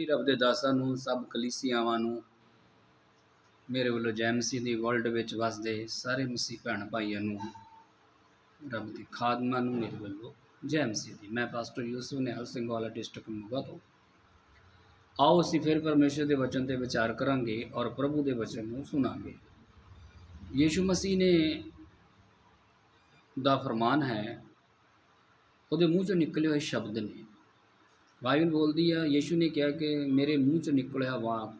ਵੀ ਰੱਬ ਦੇ ਦਾਸਾਂ ਨੂੰ, ਸਭ ਕਲੀਸਿਆਵਾਂ ਨੂੰ ਮੇਰੇ ਵੱਲੋਂ ਜੈ ਮਸੀਹ ਦੀ ਵਰਲਡ ਵਿੱਚ ਵਸਦੇ ਸਾਰੇ ਮਸੀਹ ਭੈਣ ਭਾਈਆਂ ਨੂੰ, ਰੱਬ ਦੀ ਖਾਦਮਾਂ ਨੂੰ ਮੇਰੇ ਵੱਲੋਂ ਜੈ ਮਸੀਹ ਦੀ। ਮੈਂ ਪਾਸਟਰ ਯੂਸਫ ਨਿਹਾਲ ਸਿੰਘ ਵਾਲਾ ਡਿਸਟ੍ਰਿਕਟ ਮੋਗਾ ਤੋਂ। ਆਓ ਅਸੀਂ ਫਿਰ ਪਰਮੇਸ਼ਰ ਦੇ ਵਚਨ ਤੇ ਵਿਚਾਰ ਕਰਾਂਗੇ ਔਰ ਪ੍ਰਭੂ ਦੇ ਵਚਨ ਨੂੰ ਸੁਣਾਂਗੇ। ਯੀਸ਼ੂ ਮਸੀਹ ਨੇ ਦਾ ਫਰਮਾਨ ਹੈ, ਉਹਦੇ ਮੂੰਹ ਚੋਂ ਨਿਕਲੇ ਹੋਏ ਸ਼ਬਦ ਨੇ। ਬਾਈਬਲ ਬੋਲਦੀ ਆ, ਯੀਸ਼ੂ ਨੇ ਕਿਹਾ ਕਿ ਮੇਰੇ ਮੂੰਹ ਚੋਂ ਨਿਕਲਿਆ ਵਾਕ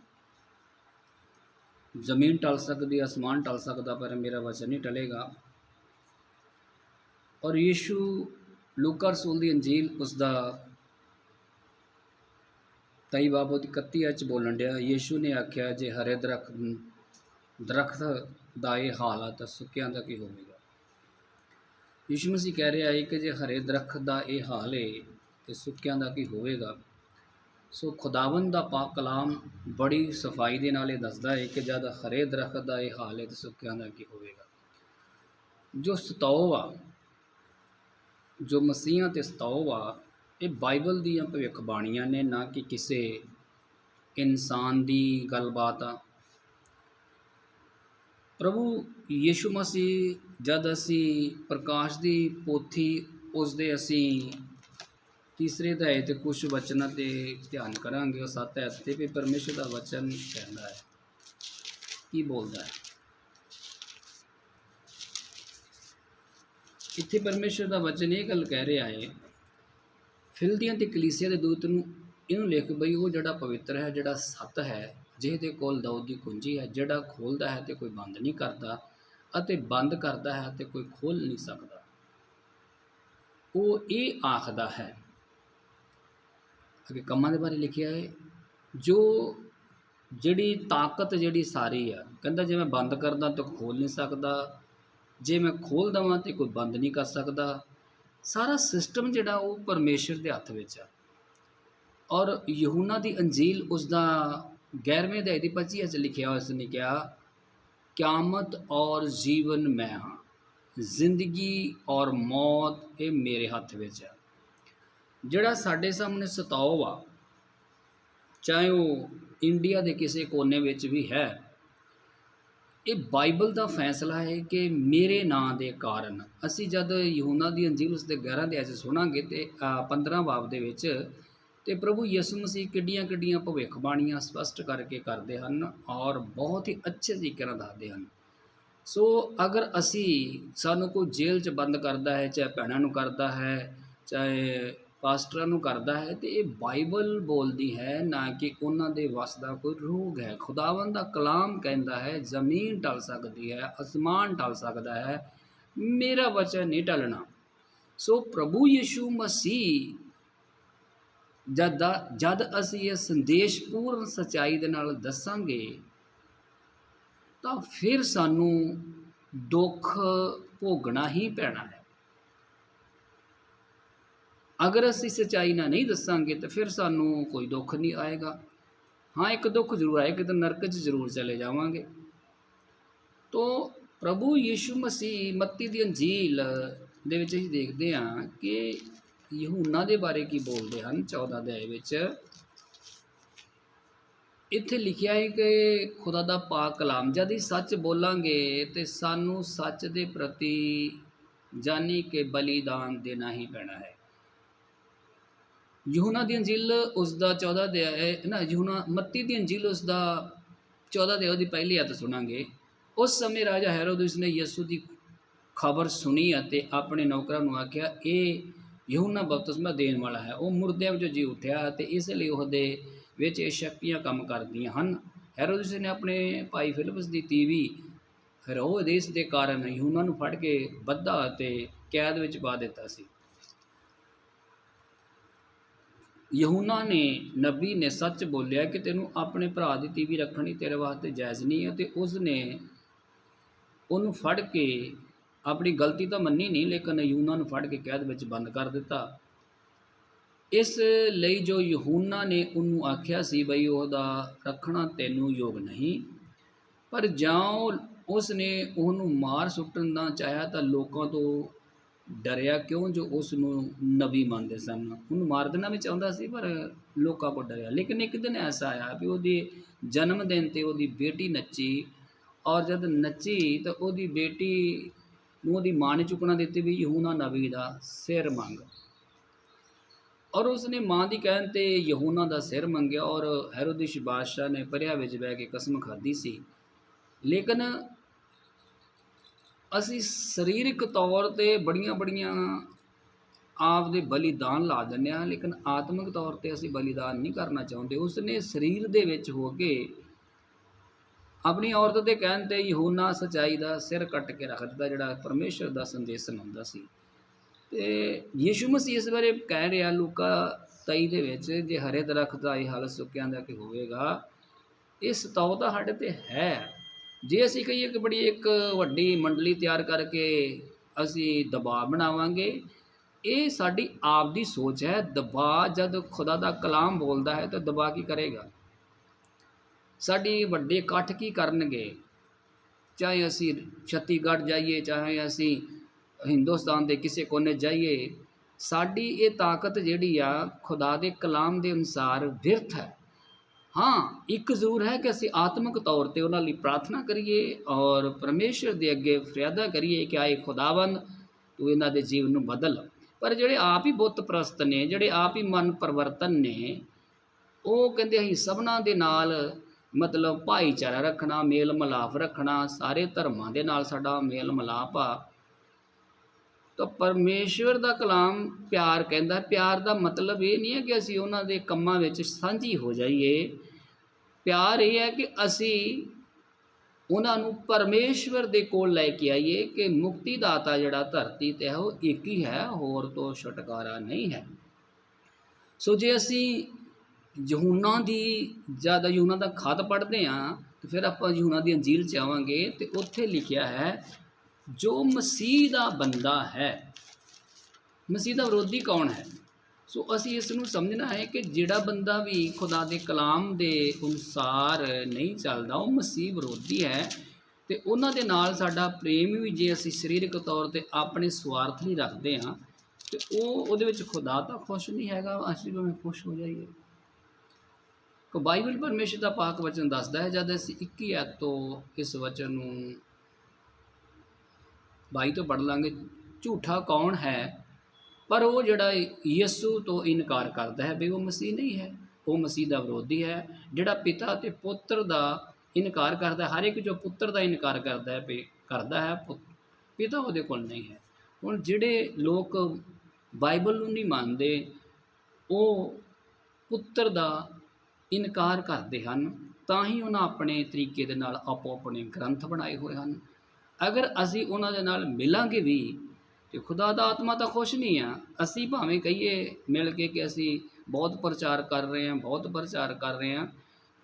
ਜ਼ਮੀਨ ਟਲ ਸਕਦੀ ਅਸਮਾਨ ਟਲ ਸਕਦਾ, ਪਰ ਮੇਰਾ ਵਚਨ ਨਹੀਂ ਟਲੇਗਾ। ਔਰ ਯੀਸ਼ੂ ਲੂਕਾ ਰਸੂਲ ਦੀ ਅੰਜੀਲ ਉਸ ਦਾ ਤਈ ਬਾਬੋ ਦੀ 31 ਚ ਬੋਲਣ ਡਿਆ। ਯੀਸ਼ੂ ਨੇ ਆਖਿਆ, ਜੇ ਹਰੇ ਦਰਖਤ ਦਰਖਤ ਦਾ ਇਹ ਹਾਲ ਆ, ਤਾਂ ਸੁੱਕਿਆਂ ਦਾ ਕੀ ਹੋਵੇਗਾ? ਯੀਸ਼ੂ ਮਸੀਹ ਕਹਿ ਰਿਹਾ ਹੈ ਕਿ ਜੇ ਹਰੇ ਦਰਖਤ ਦਾ ਇਹ ਹਾਲ ਏ ਤੇ ਸੁੱਕਿਆਂ ਦਾ ਕੀ ਹੋਵੇਗਾ? ਸੋ ਖੁਦਾਵੰਦ ਦਾ ਪਾਕ ਕਲਾਮ ਬੜੀ ਸਫ਼ਾਈ ਦੇ ਨਾਲ ਇਹ ਦੱਸਦਾ ਹੈ ਕਿ ਜਦ ਹਰੇ ਦਰਖਤ ਦਾ ਇਹ ਹਾਲ ਹੈ ਤੇ ਸੁੱਕਿਆਂ ਦਾ ਕੀ ਹੋਵੇਗਾ? ਜੋ ਸਤੌਵ ਆ ਜੋ ਮਸੀਹਾਂ ਤੇ ਸਤੌਵ ਆ ਇਹ ਬਾਈਬਲ ਦੀਆਂ ਭਵਿੱਖਬਾਣੀਆਂ ਨੇ, ਨਾ ਕਿ ਕਿਸੇ ਇਨਸਾਨ ਦੀ ਗੱਲਬਾਤ ਆ। ਪ੍ਰਭੂ ਯੀਸ਼ੂ ਮਸੀਹ ਜਦ ਅਸੀਂ ਪ੍ਰਕਾਸ਼ ਦੀ ਪੋਥੀ ਉਸ ਦੇ ਅਸੀਂ ਤੀਸਰੇ ਅਧਿਆਏ ਤੇ ਕੁਝ ਵਚਨਾਂ ਤੇ ਧਿਆਨ ਕਰਾਂਗੇ, ਉਹ ਸੱਤ ਹੈ ਤੇ ਵੀ ਪਰਮੇਸ਼ਰ ਦਾ ਵਚਨ ਕਹਿੰਦਾ ਹੈ। ਕੀ ਬੋਲਦਾ ਹੈ? ਇੱਥੇ ਪਰਮੇਸ਼ਰ ਦਾ ਵਚਨ ਇਹ ਗੱਲ ਕਹਿ ਰਿਹਾ ਹੈ ਫਿਲਦੀਆਂ ਤੇ ਕਲੀਸਿਆ ਦੇ ਦੂਤ ਨੂੰ ਇਹਨੂੰ ਲਿਖ ਬਈ ਉਹ ਜਿਹੜਾ ਪਵਿੱਤਰ ਹੈ, ਜਿਹੜਾ ਸੱਤ ਹੈ, ਜਿਹਦੇ ਕੋਲ ਦਾਊਦ ਦੀ ਕੁੰਜੀ ਹੈ, ਜਿਹੜਾ ਖੋਲਦਾ ਹੈ ਤੇ ਕੋਈ ਬੰਦ ਨਹੀਂ ਕਰਦਾ ਅਤੇ ਬੰਦ ਕਰਦਾ ਹੈ ਤੇ ਕੋਈ ਖੋਲ ਨਹੀਂ ਸਕਦਾ। ਉਹ ਇਹ ਆਖਦਾ ਹੈ ਅੱਗੇ ਕੰਮਾਂ ਦੇ ਬਾਰੇ ਲਿਖਿਆ ਹੈ, ਜੋ ਜਿਹੜੀ ਤਾਕਤ ਜਿਹੜੀ ਸਾਰੀ ਆ, ਕਹਿੰਦਾ ਜੇ ਮੈਂ ਬੰਦ ਕਰਦਾ ਤਾਂ ਖੋਲ ਨਹੀਂ ਸਕਦਾ, ਜੇ ਮੈਂ ਖੋਲ ਦਵਾਂ ਤੇ ਕੋਈ ਬੰਦ ਨਹੀਂ ਕਰ ਸਕਦਾ, ਸਾਰਾ ਸਿਸਟਮ ਜਿਹੜਾ ਉਹ ਪਰਮੇਸ਼ਰ ਦੇ ਹੱਥ ਵਿੱਚ ਆ। ਔਰ ਯਹੂਨਾ ਦੀ ਅੰਜੀਲ ਉਸ ਦਾ 11ਵੇਂ ਅਧਿਆਇ ਦੀ 25 ਵਿੱਚ ਲਿਖਿਆ ਹੋਇਆ ਉਸਨੇ ਕਿਹਾ, ਕਿਆਮਤ ਔਰ ਜੀਵਨ ਮੈਂ ਹਾਂ, ਜ਼ਿੰਦਗੀ ਔਰ ਮੌਤ ਇਹ ਮੇਰੇ ਹੱਥ ਵਿੱਚ ਹੈ ਜਿਹੜਾ ਸਾਡੇ ਸਾਹਮਣੇ ਸਤਾਓ ਆ, ਚਾਹੇ ਉਹ ਇੰਡੀਆ ਦੇ ਕਿਸੇ ਕੋਨੇ ਵਿੱਚ ਵੀ ਹੈ, ਇਹ ਬਾਈਬਲ ਦਾ ਫੈਸਲਾ ਹੈ ਕਿ ਮੇਰੇ ਨਾਂ ਦੇ ਕਾਰਨ, ਅਸੀਂ ਜਦ ਯਹੂਨਾ ਦੀ ਅੰਜੀਲ ਉਸ ਦੇ 11 ਦੇ ਵਿੱਚ ਸੁਣਾਂਗੇ ਤੇ 15 ਬਾਬ ਦੇ ਵਿੱਚ, ਤੇ ਪ੍ਰਭੂ ਯਿਸੂ ਮਸੀਹ ਕਿੱਡੀਆਂ ਕਿੱਡੀਆਂ ਭਵਿੱਖਬਾਣੀਆਂ ਸਪਸ਼ਟ ਕਰਕੇ ਕਰਦੇ ਹਨ ਔਰ ਬਹੁਤ ਹੀ ਅੱਛੇ ਤਰੀਕੇ ਨਾਲ ਦੱਸਦੇ ਹਨ। ਸੋ ਅਗਰ ਅਸੀਂ ਸਾਨੂੰ ਕੋਈ ਜੇਲ੍ਹ 'ਚ ਬੰਦ ਕਰਦਾ ਹੈ, ਚਾਹੇ ਭੈਣਾਂ ਨੂੰ ਕਰਦਾ ਹੈ, ਚਾਹੇ ਪਾਸਟਰਾਂ ਨੂੰ ਕਰਦਾ ਹੈ ਤੇ ਇਹ ਬਾਈਬਲ ਬੋਲਦੀ ਹੈ, ਨਾ ਕਿ ਉਹਨਾਂ ਦੇ ਵਸ ਦਾ ਕੋਈ ਰੋਗ ਹੈ। ਖੁਦਾਵੰਦ ਦਾ ਕਲਾਮ ਕਹਿੰਦਾ ਹੈ, ਜ਼ਮੀਨ ਟਲ ਸਕਦੀ ਹੈ, ਅਸਮਾਨ ਟਲ ਸਕਦਾ ਹੈ, ਮੇਰਾ ਵਚਨ ਨਹੀਂ ਟਲਣਾ ਸੋ ਪ੍ਰਭੂ ਯਿਸੂ ਮਸੀਹ, ਜਦ ਦਾ- ਜਦ ਅਸੀਂ ਇਹ ਸੰਦੇਸ਼ ਪੂਰਨ ਸਚਾਈ ਦੇ ਨਾਲ ਦੱਸਾਂਗੇ, ਤਾਂ ਫਿਰ ਸਾਨੂੰ ਦੁੱਖ ਭੋਗਣਾ ਹੀ ਪੈਣਾ ਹੈ। ਅਗਰ ਅਸੀਂ ਸਚਾਈ ਨਾਲ ਨਹੀਂ ਦੱਸਾਂਗੇ ਤਾਂ ਫਿਰ ਸਾਨੂੰ ਕੋਈ ਦੁੱਖ ਨਹੀਂ ਆਏਗਾ। ਹਾਂ, ਇੱਕ ਦੁੱਖ ਜ਼ਰੂਰ ਆਏਗਾ ਤਾਂ ਨਰਕ 'ਚ ਜ਼ਰੂਰ ਚਲੇ ਜਾਵਾਂਗੇ। ਤੋ ਪ੍ਰਭੂ ਯੀਸ਼ੂ ਮਸੀਹ ਮੱਤੀ ਦੀ ਅੰਜੀਲ ਦੇ ਵਿੱਚ ਅਸੀਂ ਦੇਖਦੇ ਹਾਂ ਕਿ ਯਹੂਨਾ ਦੇ ਬਾਰੇ ਕੀ ਬੋਲਦੇ ਹਨ 14 ਅਧਿਆਏ ਵਿੱਚ। ਇੱਥੇ ਲਿਖਿਆ ਹੈ ਕਿ ਖੁਦਾ ਦਾ ਪਾਕ ਕਲਾਮ, ਜਦ ਹੀ ਸੱਚ ਬੋਲਾਂਗੇ ਤੇ ਸਾਨੂੰ ਸੱਚ ਦੇ ਪ੍ਰਤੀ ਜਾਨੀ ਕਿ ਬਲੀਦਾਨ ਦੇਣਾ ਹੀ ਪੈਣਾ ਹੈ। ਯਹੂਨਾ ਦੀ ਅੰਜੀਲ ਉਸ ਦਾ 14 ਅਧਿਆਇ ਨਾ ਯਹੂਨਾ ਮੱਤੀ ਦੀ ਅੰਜੀਲ ਉਸ ਦਾ 14 ਅਧਿਆਇ ਦੀ ਪਹਿਲੀ ਆਇਤ ਸੁਣਾਂਗੇ। ਉਸ ਸਮੇਂ ਰਾਜਾ ਹੈਰੋਦਸ ਨੇ ਯਿਸੂ ਦੀ ਖਬਰ ਸੁਣੀ ਅਤੇ ਆਪਣੇ ਨੌਕਰਾਂ ਨੂੰ ਆਖਿਆ, ਇਹ ਯਹੂਨਾ ਬਪਤਿਸਮਾ ਦੇਣ ਵਾਲਾ ਹੈ। ਉਹ ਮੁਰਦਿਆਂ ਵਿੱਚੋਂ ਜੀ ਉੱਠਿਆ ਅਤੇ ਇਸ ਲਈ ਉਹਦੇ ਵਿੱਚ ਇਹ ਸ਼ਕਤੀਆਂ ਕੰਮ ਕਰਦੀਆਂ ਹਨ। ਹੈਰੋਦਸ ਨੇ ਆਪਣੇ ਭਾਈ ਫਿਲਿਪਸ ਦੀ ਤੀਵੀ ਹੈਰੋਦੇਸ ਦੇ ਕਾਰਨ ਯਹੂਨਾ ਨੂੰ ਫੜ ਕੇ ਬੱਧਾ ਅਤੇ ਕੈਦ ਵਿੱਚ ਪਾ ਦਿੱਤਾ ਸੀ। ਯਹੂਨਾ ਨੇ ਨਬੀ ਨੇ ਸੱਚ ਬੋਲਿਆ ਕਿ ਤੈਨੂੰ ਆਪਣੇ ਭਰਾ ਦੀ ਤੀਵੀ ਰੱਖਣੀ ਤੇਰੇ ਵਾਸਤੇ ਜਾਇਜ਼ ਨਹੀਂ ਹੈ ਤੇ ਉਸ ਨੇ ਉਹਨੂੰ ਫੜ ਕੇ ਆਪਣੀ ਗਲਤੀ ਤਾਂ ਮੰਨੀ ਨਹੀਂ, ਲੇਕਿਨ ਯਹੂਨਾ ਨੂੰ ਫੜ ਕੇ ਕੈਦ ਵਿੱਚ ਬੰਦ ਕਰ ਦਿੱਤਾ। ਇਸ ਲਈ ਜੋ ਯਹੂਨਾ ਨੇ ਉਹਨੂੰ ਆਖਿਆ ਸੀ, ਬਈ ਉਹਦਾ ਰੱਖਣਾ ਤੈਨੂੰ ਯੋਗ ਨਹੀਂ, ਪਰ ਜਾਂ ਉਸ ਨੇ ਉਹਨੂੰ ਮਾਰ ਸੁੱਟਣ ਦਾ ਚਾਹਿਆ ਤਾਂ ਲੋਕਾਂ ਤੋਂ ਡਰਿਆ ਕਿਉਂ ਜੋ ਉਸ ਨੂੰ ਨਬੀ ਮੰਨਦੇ ਸਨ? ਉਹਨੂੰ ਮਾਰ ਦੇਣਾ ਵੀ ਚਾਹੁੰਦਾ ਸੀ, ਪਰ ਲੋਕਾਂ ਕੋ ਡਰਿਆ। ਲੇਕਿਨ ਇੱਕ ਦਿਨ ਐਸਾ ਆਇਆ ਵੀ ਉਹਦੀ ਜਨਮ ਦਿਨ ਤੇ ਉਹਦੀ ਬੇਟੀ ਨੱਚੀ, ਔਰ ਜਦ ਨੱਚੀ ਤਾਂ ਉਹਦੀ ਬੇਟੀ ਨੂੰ ਉਹਦੀ ਮਾਂ ਨੇ ਚੁੱਕਣਾ ਦਿੱਤੀ ਵੀ ਯਹੂਨਾ ਨਬੀ ਦਾ ਸਿਰ ਮੰਗ। ਔਰ ਉਸਨੇ ਮਾਂ ਦੀ ਕਹਿਣ ਤੇ ਯਹੂਨਾ ਦਾ ਸਿਰ ਮੰਗਿਆ, ਔਰ ਹੈਰੋਦਿਸ਼ ਬਾਦਸ਼ਾਹ ਨੇ ਪਰਿਆ ਵਿੱਚ ਬਹਿ ਕੇ ਕਸਮ ਖਾਧੀ ਸੀ। ਲੇਕਿਨ ਅਸੀਂ ਸਰੀਰਕ ਤੌਰ ਤੇ ਬੜੀਆਂ ਬੜੀਆਂ ਆਪ ਦੇ ਬਲੀਦਾਨ ਲਾ ਦਿੰਦੇ ਹਾਂ, ਲੇਕਿਨ ਆਤਮਿਕ ਤੌਰ ਤੇ ਅਸੀਂ ਬਲੀਦਾਨ ਨਹੀਂ ਕਰਨਾ ਚਾਹੁੰਦੇ। ਉਸ ਨੇ ਸਰੀਰ ਦੇ ਵਿੱਚ ਹੋ ਕੇ ਆਪਣੀ ਔਰਤ ਦੇ ਕਹਿਣ ਤੇ ਯਹੂਨਾ ਸਚਾਈ ਦਾ ਸਿਰ ਕੱਟ ਕੇ ਰੱਖ ਦਿੱਤਾ, ਜਿਹੜਾ ਪਰਮੇਸ਼ਰ ਦਾ ਸੰਦੇਸ਼ ਸੁਣਾਉਂਦਾ ਸੀ। ਤੇ ਯੀਸ਼ੂ ਮਸੀਹ ਇਸ ਬਾਰੇ ਕਹਿ ਰਿਹਾ, ਲੂਕਾ 23 ਦੇ ਵਿੱਚ, ਜੇ ਹਰੇ ਦਰਖਤ ਦਾ ਇਹ ਹਾਲ ਸੁੱਕਿਆਂ ਦਾ ਕਿ ਹੋਵੇਗਾ ਇਹ ਸਤਾਉ ਤਾਂ ਸਾਡੇ ਤੇ ਹੈ। ਜੇ ਅਸੀਂ ਕਹੀਏ ਕਿ ਬੜੀ ਇੱਕ ਵੱਡੀ ਮੰਡਲੀ ਤਿਆਰ ਕਰਕੇ ਅਸੀਂ ਦਬਾਅ ਬਣਾਵਾਂਗੇ, ਇਹ ਸਾਡੀ ਆਪ ਦੀ ਸੋਚ ਹੈ। ਦਬਾਅ ਜਦ ਖੁਦਾ ਦਾ ਕਲਾਮ ਬੋਲਦਾ ਹੈ, ਤਾਂ ਦਬਾਅ ਕੀ ਕਰੇਗਾ? ਸਾਡੀ ਵੱਡੇ ਇਕੱਠ ਕੀ ਕਰਨਗੇ? ਚਾਹੇ ਅਸੀਂ ਛੱਤੀਗੜ੍ਹ ਜਾਈਏ, ਚਾਹੇ ਅਸੀਂ ਹਿੰਦੁਸਤਾਨ ਦੇ ਕਿਸੇ ਕੋਨੇ ਜਾਈਏ, ਸਾਡੀ ਇਹ ਤਾਕਤ ਜਿਹੜੀ ਆ, ਖੁਦਾ ਦੇ ਕਲਾਮ ਦੇ ਅਨੁਸਾਰ ਵਿਰਥ ਹੈ। ਹਾਂ, ਇੱਕ ਜ਼ਰੂਰ ਹੈ ਕਿ ਅਸੀਂ ਆਤਮਿਕ ਤੌਰ ਤੇ ਉਹਨਾਂ ਲਈ ਪ੍ਰਾਰਥਨਾ ਕਰੀਏ ਔਰ ਪਰਮੇਸ਼ਰ ਦੇ ਅੱਗੇ ਫਰਿਆਦਾ ਕਰੀਏ ਕਿ ਆਏ ਖੁਦਾਵੰਦ, ਤੂੰ ਇਹਨਾਂ ਦੇ ਜੀਵਨ ਨੂੰ ਬਦਲ। ਪਰ ਜਿਹੜੇ ਆਪ ਹੀ ਬੁੱਤ ਪ੍ਰਸਤ ਨੇ, ਜਿਹੜੇ ਆਪ ਹੀ ਮਨ ਪਰਵਰਤਨ ਨੇ, ਉਹ ਕਹਿੰਦੇ ਅਸੀਂ ਸਭਨਾਂ ਦੇ ਨਾਲ ਮਤਲਬ ਭਾਈਚਾਰਾ ਰੱਖਣਾ ਮੇਲ ਮਿਲਾਪ ਰੱਖਣਾ, ਸਾਰੇ ਧਰਮਾਂ ਦੇ ਨਾਲ ਸਾਡਾ ਮੇਲ ਮਿਲਾਪ ਆ। ਤਾਂ ਪਰਮੇਸ਼ਵਰ ਦਾ ਕਲਾਮ ਪਿਆਰ ਕਹਿੰਦਾ, ਪਿਆਰ ਦਾ ਮਤਲਬ ਇਹ ਨਹੀਂ ਹੈ ਕਿ ਅਸੀਂ ਉਹਨਾਂ ਦੇ ਕੰਮਾਂ ਵਿੱਚ ਸਾਂਝੀ ਹੋ ਜਾਈਏ। ਪਿਆਰ ਇਹ ਹੈ ਕਿ ਅਸੀਂ ਉਹਨਾਂ ਨੂੰ ਪਰਮੇਸ਼ਵਰ ਦੇ ਕੋਲ ਲੈ ਕੇ ਆਈਏ ਕਿ ਮੁਕਤੀ ਦਾਤਾ ਜਿਹੜਾ ਧਰਤੀ ਤੇ ਹੈ, ਉਹ ਇੱਕ ਹੀ ਹੈ, ਹੋਰ ਤੋਂ ਛੁਟਕਾਰਾ ਨਹੀਂ ਹੈ। ਸੋ ਜੇ ਅਸੀਂ ਯਹੂਨਾ ਦੀ, ਜ਼ਿਆਦਾ ਯਹੂਨਾ ਦਾ ਖਤ ਪੜ੍ਹਦੇ ਹਾਂ, ਤੇ ਫਿਰ ਆਪਾਂ ਯਹੂਨਾ ਦੀ ਅੰਜੀਲ ਚ ਆਵਾਂਗੇ ਤੇ ਉੱਥੇ ਲਿਖਿਆ ਹੈ ਜੋ ਮਸੀਹ ਦਾ ਬੰਦਾ ਹੈ, ਮਸੀਹ ਦਾ ਵਿਰੋਧੀ ਕੌਣ ਹੈ? ਸੋ ਅਸੀਂ ਇਸ ਨੂੰ ਸਮਝਣਾ ਹੈ ਕਿ ਜਿਹੜਾ ਬੰਦਾ ਵੀ ਖੁਦਾ ਦੇ ਕਲਾਮ ਦੇ ਅਨੁਸਾਰ ਨਹੀਂ ਚੱਲਦਾ, ਉਹ ਮਸੀਹ ਵਿਰੋਧੀ ਹੈ ਤੇ ਉਹਨਾਂ ਦੇ ਨਾਲ ਸਾਡਾ ਪ੍ਰੇਮ ਵੀ ਜੇ ਅਸੀਂ ਸਰੀਰਕ ਤੌਰ ਤੇ ਆਪਣੇ ਸਵਾਰਥ ਲਈ ਰੱਖਦੇ ਹਾਂ, ਤੇ ਉਹ ਉਹਦੇ ਵਿੱਚ ਖੁਦਾ ਤਾਂ ਖੁਸ਼ ਨਹੀਂ ਹੈਗਾ, ਅਸੀਂ ਭਾਵੇਂ ਖੁਸ਼ ਹੋ ਜਾਈਏ। ਕੋ ਬਾਈਬਲ ਪਰਮੇਸ਼ਰ ਦਾ ਪਾਕ ਵਚਨ ਦੱਸਦਾ ਹੈ, ਜਦ ਅਸੀਂ 21 ਐਤ ਤੋਂ ਇਸ ਵਚਨ ਨੂੰ ਬਾਈ ਤੋਂ ਪੜ੍ਹ ਲਾਂਗੇ, ਝੂਠਾ ਕੌਣ ਹੈ? ਪਰ ਉਹ ਜਿਹੜਾ ਯਿਸੂ ਤੋਂ ਇਨਕਾਰ ਕਰਦਾ ਹੈ, ਵੀ ਉਹ ਮਸੀਹ ਨਹੀਂ ਹੈ। ਉਹ ਮਸੀਹ ਦਾ ਵਿਰੋਧੀ ਹੈ, ਜਿਹੜਾ ਪਿਤਾ ਤੇ ਪੁੱਤਰ ਦਾ ਇਨਕਾਰ ਕਰਦਾ ਹਰ ਇੱਕ ਜੋ ਪੁੱਤਰ ਦਾ ਇਨਕਾਰ ਕਰਦਾ ਹੈ, ਵੀ ਕਰਦਾ ਹੈ ਪੁ- ਪਿਤਾ ਉਹਦੇ ਕੋਲ ਨਹੀਂ ਹੈ। ਹੁਣ ਜਿਹੜੇ ਲੋਕ ਬਾਈਬਲ ਨੂੰ ਨਹੀਂ ਮੰਨਦੇ, ਉਹ ਪੁੱਤਰ ਦਾ ਇਨਕਾਰ ਕਰਦੇ ਹਨ, ਤਾਂ ਹੀ ਉਹਨਾਂ ਆਪਣੇ ਤਰੀਕੇ ਦੇ ਨਾਲ ਆਪੋ ਆਪਣੇ ਗ੍ਰੰਥ ਬਣਾਏ ਹੋਏ ਹਨ। ਅਗਰ ਅਸੀਂ ਉਹਨਾਂ ਦੇ ਨਾਲ ਮਿਲਾਂਗੇ ਵੀ ਤੇ ਖੁਦਾ ਦਾ ਆਤਮਾ ਤਾਂ ਖੁਸ਼ ਨਹੀਂ ਆ, ਅਸੀਂ ਭਾਵੇਂ ਕਹੀਏ ਮਿਲ ਕੇ ਕਿ ਅਸੀਂ ਬਹੁਤ ਪ੍ਰਚਾਰ ਕਰ ਰਹੇ ਹਾਂ, ਬਹੁਤ ਪ੍ਰਚਾਰ ਕਰ ਰਹੇ ਹਾਂ,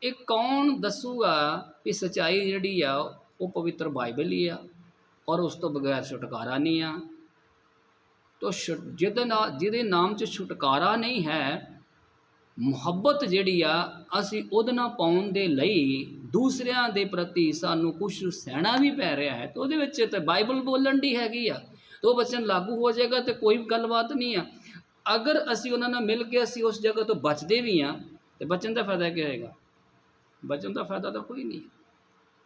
ਇਹ ਕੌਣ ਦੱਸੂਗਾ ਕਿ ਸਚਾਈ ਜਿਹੜੀ ਆ, ਉਹ ਪਵਿੱਤਰ ਬਾਈਬਲ ਹੀ ਆ ਔਰ ਉਸ ਤੋਂ ਬਗੈਰ ਛੁਟਕਾਰਾ ਨਹੀਂ ਆ। ਤੋ ਛੁਟ- ਜਿਹਦੇ ਨਾਲ ਜਿਹਦੇ ਨਾਮ 'ਚ ਛੁਟਕਾਰਾ ਨਹੀਂ ਹੈ, ਮੁਹੱਬਤ ਜਿਹੜੀ ਆ, ਅਸੀਂ ਉਹਦੇ ਨਾਲ ਪਾਉਣ ਦੇ ਲਈ ਦੂਸਰਿਆਂ ਦੇ ਪ੍ਰਤੀ ਸਾਨੂੰ ਕੁਝ ਸਹਿਣਾ ਵੀ ਪੈ ਰਿਹਾ ਹੈ ਤੇ ਉਹਦੇ ਵਿੱਚ ਤੇ ਬਾਈਬਲ ਬੋਲਣ ਦੀ ਹੈਗੀ ਆ ਤੇ ਉਹ ਬਚਨ ਲਾਗੂ ਹੋ ਜਾਏਗਾ ਤੇ ਕੋਈ ਗੱਲਬਾਤ ਨਹੀਂ ਆ। ਅਗਰ ਅਸੀਂ ਉਹਨਾਂ ਨਾਲ ਮਿਲ ਕੇ ਅਸੀਂ ਉਸ ਜਗ੍ਹਾ ਤੋਂ ਬਚਦੇ ਵੀ ਆ ਤੇ ਬਚਨ ਦਾ ਫਾਇਦਾ ਕੀ ਹੋਏਗਾ? ਬਚਨ ਦਾ ਫਾਇਦਾ ਤਾਂ ਕੋਈ ਨਹੀਂ।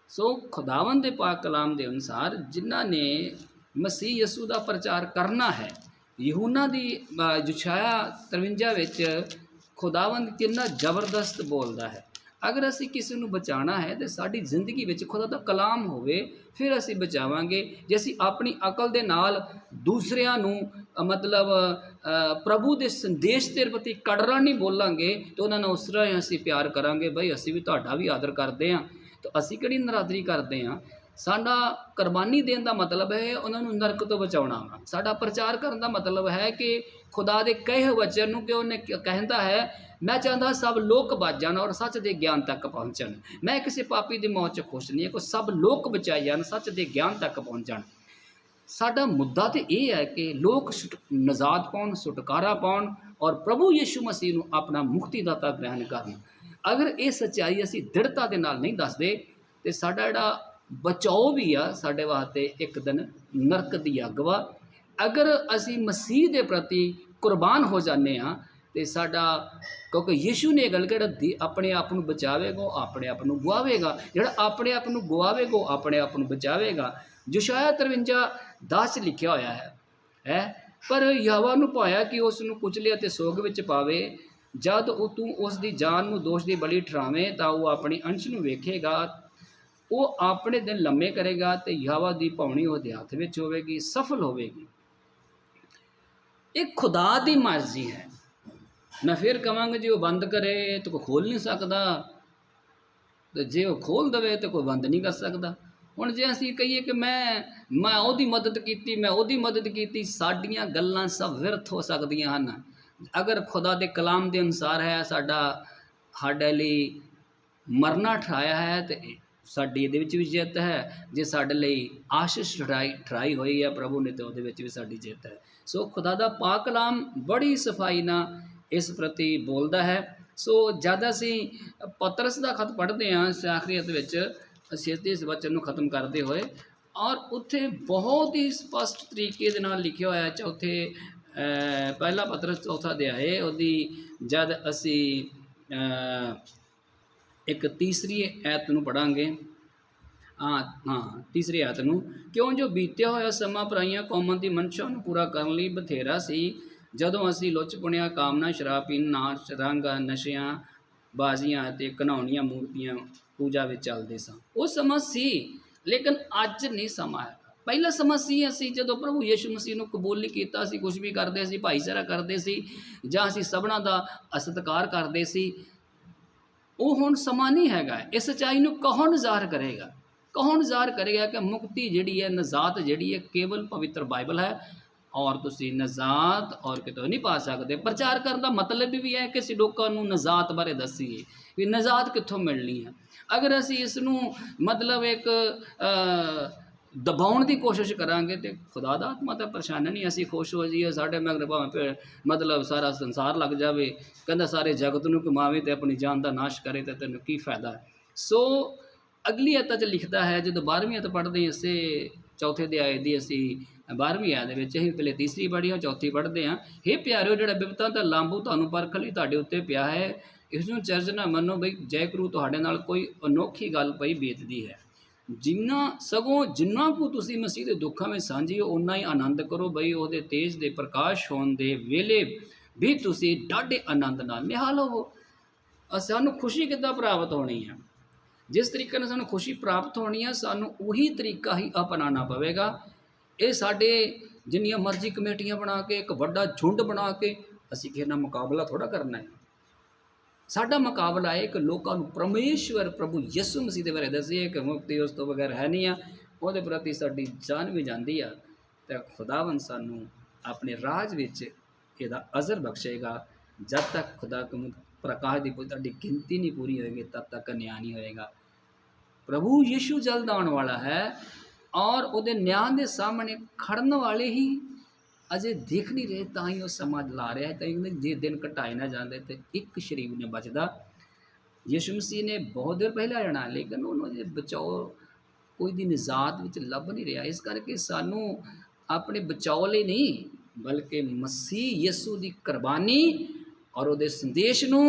ਸੋ ਖੁਦਾਵੰਦ ਦੇ ਪਾਕ ਕਲਾਮ ਦੇ ਅਨੁਸਾਰ ਜਿਨ੍ਹਾਂ ਨੇ ਮਸੀਹ ਯਸੂ ਦਾ ਪ੍ਰਚਾਰ ਕਰਨਾ ਹੈ ਯਹੂਨਾ ਦੀ ਅ, ਯਸ਼ਾਇਆ 53 ਵਿੱਚ ਖੁਦਾਵੰਦ ਕਿੰਨਾ ਜ਼ਬਰਦਸਤ ਬੋਲਦਾ ਹੈ। ਅਗਰ ਅਸੀਂ ਕਿਸੇ ਨੂੰ ਬਚਾਉਣਾ ਹੈ ਤੇ ਸਾਡੀ ਜ਼ਿੰਦਗੀ ਵਿੱਚ ਖੁਦਾ ਦਾ ਕਲਾਮ ਹੋਵੇ, ਫਿਰ ਅਸੀਂ ਬਚਾਵਾਂਗੇ। ਜੇ ਅਸੀਂ ਆਪਣੀ ਅਕਲ ਦੇ ਨਾਲ ਦੂਸਰਿਆਂ ਨੂੰ ਮਤਲਬ ਪ੍ਰਭੂ ਦੇ ਸੰਦੇਸ਼ ਦੇ ਪ੍ਰਤੀ ਕੜਰਾ ਨਹੀਂ ਬੋਲਾਂਗੇ, ਤੇ ਉਹਨਾਂ ਨਾਲ ਉਸ ਤਰ੍ਹਾਂ ਅਸੀਂ ਪਿਆਰ ਕਰਾਂਗੇ, ਬਈ ਅਸੀਂ ਵੀ ਤੁਹਾਡਾ ਵੀ ਆਦਰ ਕਰਦੇ ਹਾਂ। ਤਾਂ ਅਸੀਂ ਕਿਹੜੀ ਨਰਾਦਰੀ ਕਰਦੇ ਹਾਂ? ਸਾਡਾ ਕੁਰਬਾਨੀ ਦੇਣ ਦਾ ਮਤਲਬ ਹੈ ਉਹਨਾਂ ਨੂੰ ਨਰਕ ਤੋਂ ਬਚਾਉਣਾ ਵਾ। ਸਾਡਾ ਪ੍ਰਚਾਰ ਕਰਨ ਦਾ ਮਤਲਬ ਹੈ ਕਿ ਖੁਦਾ ਦੇ ਕਹੇ ਹੋਏ ਵਚਨ ਨੂੰ ਕਿ ਉਹਨੇ ਕਹਿੰਦਾ ਹੈ, ਮੈਂ ਚਾਹੁੰਦਾ ਸਭ ਲੋਕ ਬਚ ਜਾਣ ਔਰ ਸੱਚ ਦੇ ਗਿਆਨ ਤੱਕ ਪਹੁੰਚਣ। ਮੈਂ ਕਿਸੇ ਪਾਪੀ ਦੀ ਮੌਤ 'ਚ ਖੁਸ਼ ਨਹੀਂ ਹਾਂ ਕਿ ਸਭ ਲੋਕ ਬਚਾਏ ਜਾਣ, ਸੱਚ ਦੇ ਗਿਆਨ ਤੱਕ ਪਹੁੰਚਣ ਸਾਡਾ ਮੁੱਦਾ ਤੇ ਇਹ ਹੈ ਕਿ ਲੋਕ ਛੁਟ- ਪਾਉਣ, ਛੁਟਕਾਰਾ ਪਾਉਣ ਔਰ ਪ੍ਰਭੂ ਯੀਸ਼ੂ ਮਸੀਹ ਨੂੰ ਆਪਣਾ ਮੁਕਤੀਦਾਤਾ ਗ੍ਰਹਿਣ ਕਰਨ। ਅਗਰ ਇਹ ਸੱਚਾਈ ਅਸੀਂ ਦ੍ਰਿੜਤਾ ਦੇ ਨਾਲ ਨਹੀਂ ਦੱਸਦੇ, ਤੇ ਸਾਡਾ ਜਿਹੜਾ ਬਚਾਓ ਵੀ ਆ ਸਾਡੇ ਵਾਸਤੇ ਇੱਕ ਦਿਨ ਨਰਕ ਦੀ ਅੱਗ ਵਾ। ਅਗਰ ਅਸੀਂ ਮਸੀਹ ਦੇ ਪ੍ਰਤੀ ਕੁਰਬਾਨ ਹੋ ਜਾਂਦੇ ਹਾਂ ਤੇ ਸਾਡਾ, ਕਿਉਂਕਿ ਯਿਸੂ ਨੇ ਇਹ ਗੱਲ ਕਿਹੜਾ ਦੀ, ਆਪਣੇ ਆਪ ਨੂੰ ਬਚਾਵੇਗਾ ਆਪਣੇ ਆਪ ਨੂੰ ਗਵਾਵੇਗਾ ਜਿਹੜਾ ਆਪਣੇ ਆਪ ਨੂੰ ਗਵਾਵੇਗਾ ਆਪਣੇ ਆਪ ਨੂੰ ਬਚਾਵੇਗਾ। ਯਸ਼ਾਇਆ 53 10 ਲਿਖਿਆ ਹੋਇਆ ਹੈ ਹੈ? ਪਰ ਯਹਵਾ ਨੂੰ ਪਾਇਆ ਕਿ ਉਸ ਨੂੰ ਕੁਚਲੇ ਅਤੇ ਸੋਗ ਵਿੱਚ ਪਾਵੇ। ਜਦ ਉਹ ਤੂੰ ਉਸ ਦੀ ਜਾਨ ਨੂੰ ਦੋਸ਼ ਦੀ ਬਲੀ ਠਰਾਵੇਂ, ਤਾਂ ਉਹ ਆਪਣੀ ਅੰਸ਼ ਨੂੰ ਵੇਖੇਗਾ ਉਹ ਆਪਣੇ ਦਿਨ ਲੰਮੇ ਕਰੇਗਾ ਤੇ ਯਹਵਾ ਦੀ ਪਾਉਣੀ ਉਹਦੇ ਹੱਥ ਵਿੱਚ ਹੋਵੇਗੀ, ਸਫਲ ਹੋਵੇਗੀ। ਇਹ ਖੁਦਾ ਦੀ ਮਰਜ਼ੀ ਹੈ। ਮੈਂ ਫਿਰ ਕਵਾਂਗਾ ਜੇ ਉਹ ਬੰਦ ਕਰੇ ਤਾਂ ਕੋਈ ਖੋਲ ਨਹੀਂ ਸਕਦਾ। ਤੇ ਜੇ ਉਹ ਖੋਲ ਦਵੇ ਤਾਂ ਕੋਈ ਬੰਦ ਨਹੀਂ ਕਰ ਸਕਦਾ। ਹੁਣ ਜੇ ਅਸੀਂ ਕਹੀਏ ਕਿ ਮੈਂ ਮੈਂ ਉਹਦੀ ਮਦਦ ਕੀਤੀ, ਮੈਂ ਉਹਦੀ ਮਦਦ ਕੀਤੀ, ਸਾਡੀਆਂ ਗੱਲਾਂ ਸਭ ਵਿਰਥ ਹੋ ਸਕਦੀਆਂ ਹਨ। ਅਗਰ ਖੁਦਾ ਦੇ ਕਲਾਮ ਦੇ ਅਨੁਸਾਰ ਹੈ, ਸਾਡਾ ਸਾਡੇ ਲਈ ਮਰਨਾ ਠਾਇਆ ਹੈ ਤੇ ਸਾਡੀ ਇਹਦੇ ਵਿੱਚ ਵੀ ਜਿੱਤ ਹੈ, ਜੇ ਸਾਡੇ ਲਈ ਆਸ਼ਿਸ਼ ਠਰਾਈ ਠਰਾਈ ਹੋਈ ਹੈ ਪ੍ਰਭੂ ਨੇ, ਤੇ ਉਹਦੇ ਵਿੱਚ ਵੀ ਸਾਡੀ ਜਿੱਤ ਹੈ। ਸੋ ਖੁਦਾ ਦਾ ਪਾਕ ਕਲਾਮ ਬੜੀ ਸਫ਼ਾਈ ਨਾਲ ਇਸ ਪ੍ਰਤੀ ਬੋਲਦਾ ਹੈ। ਸੋ ਜਦ ਅਸੀਂ ਪਤਰਸ ਦਾ ਖਤ ਪੜ੍ਹਦੇ ਹਾਂ, ਇਸ ਆਖਰੀਅਤ ਵਿੱਚ ਅਸੀਂ ਇਸ ਵਚਨ ਨੂੰ ਖਤਮ ਕਰਦੇ ਹੋਏ, ਔਰ ਉੱਥੇ ਬਹੁਤ ਹੀ ਸਪਸ਼ਟ ਤਰੀਕੇ ਦੇ ਨਾਲ ਲਿਖਿਆ ਹੋਇਆ ਹੈ, ਚੌਥੇ ਪਹਿਲਾ ਪਤਰਸ ਚੌਥਾ ਅਧਿਆਏ, ਉਹਦੀ ਜਦ ਅਸੀਂ ਇੱਕ ਤੀਸਰੀ ਐਤ ਨੂੰ ਪੜਾਂਗੇ ਹਾਂ ਹਾਂ, ਤੀਸਰੀ ਆਇਤ ਨੂੰ। ਕਿਉਂ ਜੋ ਬੀਤਿਆ ਹੋਇਆ ਸਮਾਂ ਪਰਾਈਆਂ ਕੌਮਾਂ ਦੀ ਮਨਸ਼ਾ ਨੂੰ ਪੂਰਾ ਕਰਨ ਲਈ ਬਥੇਰਾ ਸੀ। ਜਦੋਂ ਅਸੀਂ ਲੁੱਚ ਪੁਣਿਆ, ਕਾਮਨਾ, ਸ਼ਰਾਬ ਪੀਣ, ਨਾਚ, ਰੰਗ, ਨਸ਼ਿਆਂ, ਬਾਜ਼ੀਆਂ ਅਤੇ ਘਨਾਉਣੀਆਂ ਮੂਰਤੀਆਂ ਪੂਜਾ ਵਿੱਚ ਚੱਲਦੇ ਸਾਂ। ਉਹ ਸਮਾਂ ਸੀ, ਲੇਕਿਨ ਅੱਜ ਨਹੀਂ ਸਮਾਂ ਹੈ ਪਹਿਲਾ ਸਮਾਂ ਸੀ ਅਸੀਂ, ਜਦੋਂ ਪ੍ਰਭੂ ਯਿਸੂ ਮਸੀਹ ਨੂੰ ਕਬੂਲ ਨਹੀਂ ਕੀਤਾ ਸੀ ਕੁਝ ਵੀ ਕਰਦੇ ਸੀ, ਭਾਈਚਾਰਾ ਕਰਦੇ ਸੀ, ਜਾਂ ਅਸੀਂ ਸਭਨਾਂ ਦਾ ਸਤਿਕਾਰ ਕਰਦੇ ਸੀ ਉਹ ਹੁਣ ਸਮਾਂ ਨਹੀਂ ਹੈਗਾ। ਇਸ ਸੱਚਾਈ ਨੂੰ ਕੌਣ ਜ਼ਾਹਰ ਕਰੇਗਾ? ਕੌਣ ਜ਼ਾਹਰ ਕਰੇਗਾ ਕਿ ਮੁਕਤੀ ਜਿਹੜੀ ਹੈ, ਨਜ਼ਾਤ ਜਿਹੜੀ ਹੈ, ਕੇਵਲ ਪਵਿੱਤਰ ਬਾਈਬਲ ਹੈ ਔਰ ਤੁਸੀਂ ਨਜ਼ਾਤ ਔਰ ਕਿਤੋਂ ਨਹੀਂ ਪਾ ਸਕਦੇ? ਪ੍ਰਚਾਰ ਕਰਨ ਦਾ ਮਤਲਬ ਵੀ ਹੈ ਕਿ ਅਸੀਂ ਲੋਕਾਂ ਨੂੰ ਨਜ਼ਾਤ ਬਾਰੇ ਦੱਸੀਏ ਵੀ ਨਜ਼ਾਤ ਕਿੱਥੋਂ ਮਿਲਣੀ ਹੈ। ਅਗਰ ਅਸੀਂ ਇਸ ਨੂੰ ਮਤਲਬ ਇੱਕ ਦਬਾਉਣ ਦੀ ਕੋਸ਼ਿਸ਼ ਕਰਾਂਗੇ ਤੇ ਖੁਦਾ ਦਾ ਆਤਮਾ ਤਾਂ ਪਰੇਸ਼ਾਨ ਨਹੀਂ, ਅਸੀਂ ਖੁਸ਼ ਹੋ ਜਾਈਏ, ਸਾਡੇ ਮਗਰ ਭਾਵੇਂ ਮਤਲਬ ਸਾਰਾ ਸੰਸਾਰ ਲੱਗ ਜਾਵੇ, ਕਹਿੰਦਾ ਸਾਰੇ ਜਗਤ ਨੂੰ ਕਮਾਵੇ ਤੇ ਆਪਣੀ ਜਾਨ ਦਾ ਨਾਸ਼ ਕਰੇ ਤੇ ਤੈਨੂੰ ਕੀ ਫਾਇਦਾ ਸੋ ਅਗਲੀ ਅਤਾ ਚ ਲਿਖਦਾ ਹੈ, ਜਦੋਂ 12ਵੀਂ ਅਤ ਪੜ੍ਹਦੇ ਹਾਂ, ਇਸੇ ਚੌਥੇ ਅਧਿਆਏ ਦੀ ਅਸੀਂ 12ਵੀਂ ਆਇਤ ਦੇ ਵਿੱਚ ਅਸੀਂ ਪਹਿਲੇ ਤੀਸਰੀ ਪੜ੍ਹੀ ਹਾਂ, ਚੌਥੀ ਪੜ੍ਹਦੇ ਹਾਂ। ਹੇ ਪਿਆਰਿਓ, ਜਿਹੜਾ ਬਿਪਤਾ ਦਾ ਲਾਂਬੂ ਤੁਹਾਨੂੰ ਪਰਖ ਲਈ ਤੁਹਾਡੇ ਉੱਤੇ ਪਿਆ ਹੈ, ਇਸ ਨੂੰ ਚਰਜ ਨਾ ਮੰਨੋ ਬਈ ਜੈ ਕਰੂ ਤੁਹਾਡੇ ਨਾਲ ਕੋਈ ਅਨੋਖੀ ਗੱਲ ਪਈ ਬੀਤਦੀ ਹੈ। ਜਿੰਨਾ ਸਗੋਂ ਜਿੰਨਾ ਕੋ ਤੁਸੀਂ ਮਸੀਹ ਦੇ ਦੁੱਖਾਂ ਵਿੱਚ ਸਾਂਝੀ ਹੋ ਉਨਾ ਹੀ ਆਨੰਦ ਕਰੋ ਬਈ ਉਹਦੇ ਤੇਜ ਦੇ ਪ੍ਰਕਾਸ਼ ਹੋਣ ਦੇ ਵੇਲੇ ਵੀ ਤੁਸੀਂ ਡਾਢੇ ਆਨੰਦ ਨਾਲ ਨਿਹਾਲ ਹੋਵੋ। ਅਹ ਸਾਨੂੰ ਖੁਸ਼ੀ ਕਿੱਦਾਂ ਪ੍ਰਾਪਤ ਹੋਣੀ ਹੈ? ਜਿਸ ਤਰੀਕੇ ਨਾਲ ਸਾਨੂੰ ਖੁਸ਼ੀ ਪ੍ਰਾਪਤ ਹੋਣੀ ਹੈ, ਸਾਨੂੰ ਉਹੀ ਤਰੀਕਾ ਹੀ ਅਪਣਾਉਣਾ ਪਵੇਗਾ। ਇਹ ਸਾਡੇ ਜਿੰਨੀਆਂ ਮਰਜ਼ੀ ਕਮੇਟੀਆਂ ਬਣਾ ਕੇ, ਇੱਕ ਵੱਡਾ ਝੁੰਡ ਬਣਾ ਕੇ ਅਸੀਂ ਕਿਸੇ ਨਾਲ ਮੁਕਾਬਲਾ ਥੋੜਾ ਕਰਨਾ ਹੈ। ਸਾਡਾ ਮੁਕਾਬਲਾ ਹੈ ਕਿ ਲੋਕਾਂ ਨੂੰ ਪਰਮੇਸ਼ਵਰ ਪ੍ਰਭੂ ਯਿਸੂ ਮਸੀਹ ਦੇ ਬਾਰੇ ਦੱਸੀਏ ਕਿ ਮੁਕਤੀ ਉਸ ਤੋਂ ਬਗੈਰ ਹੈ ਨਹੀਂ ਆ। ਉਹਦੇ ਪ੍ਰਤੀ ਸਾਡੀ ਜਾਨ ਵੀ ਜਾਂਦੀ ਆ ਤੇ ਖੁਦਾਵੰ ਸਾਨੂੰ ਆਪਣੇ ਰਾਜ ਵਿੱਚ ਇਹਦਾ ਅਜ਼ਰ ਬਖਸ਼ੇਗਾ। ਜਦ ਤੱਕ ਖੁਦਾ ਕਮ ਪ੍ਰਕਾਸ਼ ਦੀ ਤੁਹਾਡੀ ਗਿਣਤੀ ਨਹੀਂ ਪੂਰੀ ਹੋਏਗੀ, ਤਦ ਤੱਕ ਨਿਆਂ ਨਹੀਂ ਹੋਏਗਾ। ਪ੍ਰਭੂ ਯਿਸੂ ਜਲਦ ਆਉਣ ਵਾਲਾ ਹੈ ਔਰ ਉਹਦੇ ਨਿਆਂ ਦੇ ਸਾਹਮਣੇ ਖੜਨ ਵਾਲੇ ਹੀ ਅਜੇ ਦੇਖ ਨਹੀਂ ਰਹੇ, ਤਾਂ ਹੀ ਉਹ ਸਮਾਂ ਲਾ ਰਿਹਾ ਹੈ, ਤਾਂ ਇਹਨੇ ਜੇ ਦਿਨ ਘਟਾਏ ਨਾ ਜਾਂਦੇ ਤੇ ਇੱਕ ਸ਼ਰੀਰ ਨੇ ਬਚਦਾ। ਯਿਸੂ ਮਸੀਹ ਨੇ ਬਹੁਤ ਦੇਰ ਪਹਿਲਾਂ ਜਾਣਾ ਲੇਕਿਨ ਉਹਨੂੰ ਜੇ ਬਚਾਓ ਕੋਈ ਦੀ ਨਿਜਾਤ ਵਿੱਚ ਲੱਭ ਨਹੀਂ ਰਿਹਾ। ਇਸ ਕਰਕੇ ਸਾਨੂੰ ਆਪਣੇ ਬਚਾਓ ਲਈ ਨਹੀਂ, ਬਲਕਿ ਮਸੀਹ ਯਿਸੂ ਦੀ ਕੁਰਬਾਨੀ ਔਰ ਉਹਦੇ ਸੰਦੇਸ਼ ਨੂੰ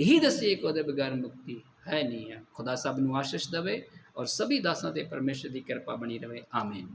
ਇਹੀ ਦੱਸੀਏ ਕਿ ਉਹਦੇ ਬਗੈਰ ਮੁਕਤੀ ਹੈ ਨਹੀਂ ਹੈ। ਖੁਦਾ ਸਭ ਨੂੰ ਆਸ਼ੀਸ਼ ਦੇਵੇ ਔਰ ਸਭੀ ਦਾਸਾਂ ਤੇ ਪਰਮੇਸ਼ਰ ਦੀ ਕਿਰਪਾ ਬਣੀ ਰਵੇ ਆਮੀਨ।